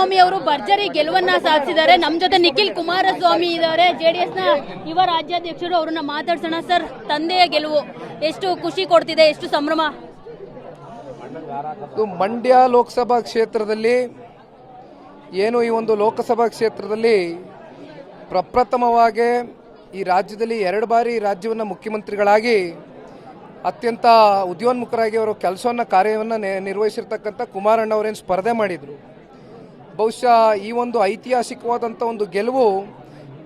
ಕುಮಾರಸ್ವಾಮಿ ಅವರು ಭರ್ಜರಿ ಗೆಲುವನ್ನ ಸಾಧಿಸಿದ್ದಾರೆ. ನಮ್ಮ ಜೊತೆ ನಿಖಿಲ್ ಕುಮಾರಸ್ವಾಮಿ ಇದ್ದಾರೆ. ಜೆಡಿಎಸ್ನ ಯುವ ರಾಜ್ಯಾಧ್ಯಕ್ಷರು ಅವ್ರನ್ನ ಮಾತಾಡ್ಸೋಣ. ಸರ್, ತಂದೆಯ ಗೆಲುವು ಎಷ್ಟು ಖುಷಿ ಕೊಡ್ತಿದೆ? ಎಷ್ಟು ಸಂಭ್ರಮ? ಮಂಡ್ಯ ಲೋಕಸಭಾ ಕ್ಷೇತ್ರದಲ್ಲಿ ಏನು ಈ ಒಂದು ಲೋಕಸಭಾ ಕ್ಷೇತ್ರದಲ್ಲಿ ಪ್ರಪ್ರಥಮವಾಗಿ ಈ ರಾಜ್ಯದಲ್ಲಿ ಎರಡು ಬಾರಿ ರಾಜ್ಯವನ್ನು ಮುಖ್ಯಮಂತ್ರಿಗಳಾಗಿ ಅತ್ಯಂತ ಉದ್ಯೋನ್ಮುಖರಾಗಿ ಅವರು ಕೆಲಸವನ್ನು ಕಾರ್ಯವನ್ನು ನಿರ್ವಹಿಸಿರ್ತಕ್ಕಂಥ ಕುಮಾರಣ್ಣವರೇನು ಸ್ಪರ್ಧೆ ಮಾಡಿದರು. ಬಹುಶಃ ಈ ಒಂದು ಐತಿಹಾಸಿಕವಾದಂಥ ಒಂದು ಗೆಲುವು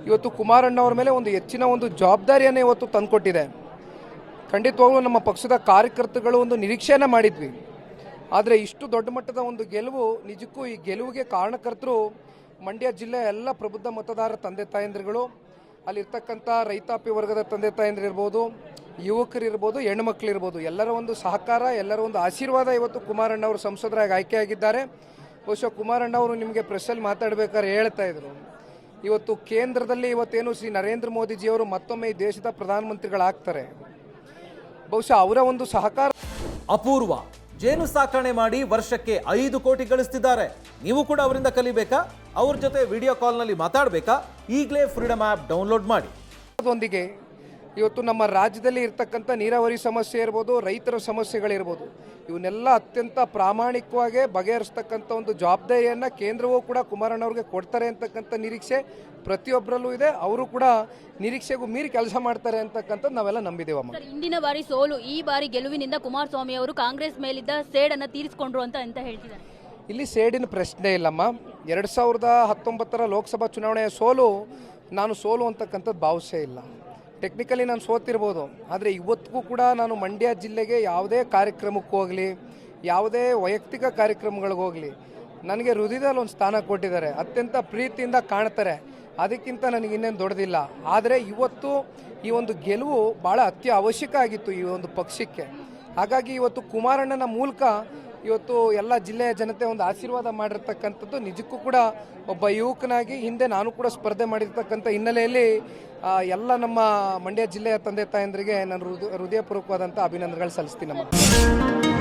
ಇವತ್ತು ಕುಮಾರಣ್ಣವ್ರ ಮೇಲೆ ಒಂದು ಹೆಚ್ಚಿನ ಒಂದು ಜವಾಬ್ದಾರಿಯನ್ನು ಇವತ್ತು ತಂದುಕೊಟ್ಟಿದೆ. ಖಂಡಿತವಾಗ್ಲೂ ನಮ್ಮ ಪಕ್ಷದ ಕಾರ್ಯಕರ್ತರುಗಳು ಒಂದು ನಿರೀಕ್ಷೆಯನ್ನು ಮಾಡಿದ್ವಿ. ಆದರೆ ಇಷ್ಟು ದೊಡ್ಡ ಮಟ್ಟದ ಒಂದು ಗೆಲುವು ನಿಜಕ್ಕೂ ಈ ಗೆಲುವಿಗೆ ಕಾರಣಕರ್ತರು ಮಂಡ್ಯ ಜಿಲ್ಲೆಯ ಎಲ್ಲ ಪ್ರಬುದ್ಧ ಮತದಾರ ತಂದೆ ತಾಯಂದಿರುಗಳು, ಅಲ್ಲಿರ್ತಕ್ಕಂಥ ರೈತಾಪಿ ವರ್ಗದ ತಂದೆ ತಾಯಂದಿರಿರ್ಬೋದು ಯುವಕರಿರ್ಬೋದು ಹೆಣ್ಮಕ್ಳಿರ್ಬೋದು ಎಲ್ಲರ ಒಂದು ಸಹಕಾರ, ಎಲ್ಲರ ಒಂದು ಆಶೀರ್ವಾದ ಇವತ್ತು ಕುಮಾರಣ್ಣವರು ಸಂಸದರಾಗಿ ಆಯ್ಕೆಯಾಗಿದ್ದಾರೆ ಬಹುಶಃ ಕುಮಾರಣ್ಣವರು ನಿಮಗೆ ಪ್ರೆಸ್ಸಲ್ಲಿ ಮಾತಾಡಬೇಕಾದ್ರೆ ಹೇಳ್ತಾ ಇದ್ರು. ಇವತ್ತು ಕೇಂದ್ರದಲ್ಲಿ ಇವತ್ತೇನು ಶ್ರೀ ನರೇಂದ್ರ ಮೋದಿಜಿಯವರು ಮತ್ತೊಮ್ಮೆ ಈ ದೇಶದ ಪ್ರಧಾನಮಂತ್ರಿಗಳಾಗ್ತಾರೆ. ಬಹುಶಃ ಅವರ ಒಂದು ಸಹಕಾರ ಅಪೂರ್ವ. ಜೇನು ಸಾಕಣೆ ಮಾಡಿ ವರ್ಷಕ್ಕೆ ಐದು ಕೋಟಿ ಗಳಿಸ್ತಿದ್ದಾರೆ. ನೀವು ಕೂಡ ಅವರಿಂದ ಕಲಿಬೇಕಾ? ಅವ್ರ ಜೊತೆ ವಿಡಿಯೋ ಕಾಲ್ನಲ್ಲಿ ಮಾತಾಡಬೇಕಾ? ಈಗಲೇ ಫ್ರೀಡಮ್ ಆ್ಯಪ್ ಡೌನ್ಲೋಡ್ ಮಾಡಿ. ಒಂದಿಗೆ ಇವತ್ತು ನಮ್ಮ ರಾಜ್ಯದಲ್ಲಿ ಇರ್ತಕ್ಕಂಥ ನೀರಾವರಿ ಸಮಸ್ಯೆ ಇರ್ಬೋದು ರೈತರ ಸಮಸ್ಯೆಗಳಿರ್ಬೋದು ಇವನ್ನೆಲ್ಲ ಅತ್ಯಂತ ಪ್ರಾಮಾಣಿಕವಾಗಿ ಬಗೆಹರಿಸ್ತಕ್ಕಂಥ ಒಂದು ಜವಾಬ್ದಾರಿಯನ್ನು ಕೇಂದ್ರವೂ ಕೂಡ ಕುಮಾರಣ್ಣವ್ರಿಗೆ ಕೊಡ್ತಾರೆ ಅಂತಕ್ಕಂಥ ನಿರೀಕ್ಷೆ ಪ್ರತಿಯೊಬ್ಬರಲ್ಲೂ ಇದೆ. ಅವರು ಕೂಡ ನಿರೀಕ್ಷೆಗೂ ಮೀರಿ ಕೆಲಸ ಮಾಡ್ತಾರೆ ಅಂತಕ್ಕಂಥದ್ದು ನಾವೆಲ್ಲ ನಂಬಿದ್ದೇವಮ್ಮ ಇಂದಿನ ಬಾರಿ ಸೋಲು ಈ ಬಾರಿ ಗೆಲುವಿನಿಂದ ಕುಮಾರಸ್ವಾಮಿ ಅವರು ಕಾಂಗ್ರೆಸ್ ಮೇಲಿದ್ದ ಸೇಡನ್ನು ತೀರಿಸಿಕೊಂಡ್ರು ಅಂತ ಅಂತ ಹೇಳ್ತಿದ್ದಾರೆ ಇಲ್ಲಿ ಸೇಡಿನ ಪ್ರಶ್ನೆ ಇಲ್ಲಮ್ಮ. ಎರಡು ಸಾವಿರದ ಹತ್ತೊಂಬತ್ತರ ಲೋಕಸಭಾ ಚುನಾವಣೆಯ ಸೋಲು ನಾನು ಸೋಲು ಅಂತಕ್ಕಂಥದ್ದು ಭಾವಿಸೇ ಇಲ್ಲ. ಟೆಕ್ನಿಕಲಿ ನಾನು ಸೋತಿರ್ಬೋದು, ಆದರೆ ಇವತ್ತಿಗೂ ಕೂಡ ನಾನು ಮಂಡ್ಯ ಜಿಲ್ಲೆಗೆ ಯಾವುದೇ ಕಾರ್ಯಕ್ರಮಕ್ಕೂ ಹೋಗಲಿ, ಯಾವುದೇ ವೈಯಕ್ತಿಕ ಕಾರ್ಯಕ್ರಮಗಳಿಗೋಗಲಿ ನನಗೆ ಹೃದಯದಲ್ಲಿ ಒಂದು ಸ್ಥಾನ ಕೊಟ್ಟಿದ್ದಾರೆ, ಅತ್ಯಂತ ಪ್ರೀತಿಯಿಂದ ಕಾಣ್ತಾರೆ. ಅದಕ್ಕಿಂತ ನನಗೆ ಇನ್ನೇನು ದೊಡ್ಡದಿಲ್ಲ. ಆದರೆ ಇವತ್ತು ಈ ಒಂದು ಗೆಲುವು ಭಾಳ ಅತ್ಯ ಅವಶ್ಯಕ ಆಗಿತ್ತು ಈ ಒಂದು ಪಕ್ಷಕ್ಕೆ. ಹಾಗಾಗಿ ಇವತ್ತು ಕುಮಾರಣ್ಣನ ಮೂಲಕ ಇವತ್ತು ಎಲ್ಲ ಜಿಲ್ಲೆಯ ಜನತೆ ಒಂದು ಆಶೀರ್ವಾದ ಮಾಡಿರ್ತಕ್ಕಂಥದ್ದು. ನಿಜಕ್ಕೂ ಕೂಡ ಒಬ್ಬ ಯುವಕನಾಗಿ ಹಿಂದೆ ನಾನು ಕೂಡ ಸ್ಪರ್ಧೆ ಮಾಡಿರ್ತಕ್ಕಂಥ ಹಿನ್ನೆಲೆಯಲ್ಲಿ ಎಲ್ಲ ನಮ್ಮ ಮಂಡ್ಯ ಜಿಲ್ಲೆಯ ತಂದೆ ತಾಯಂದರಿಗೆ ನಾನು ಹೃದಯ, ಹೃದಯಪೂರ್ವಕವಾದಂಥ ಅಭಿನಂದನೆಗಳು ಸಲ್ಲಿಸ್ತೀನಮ್ಮ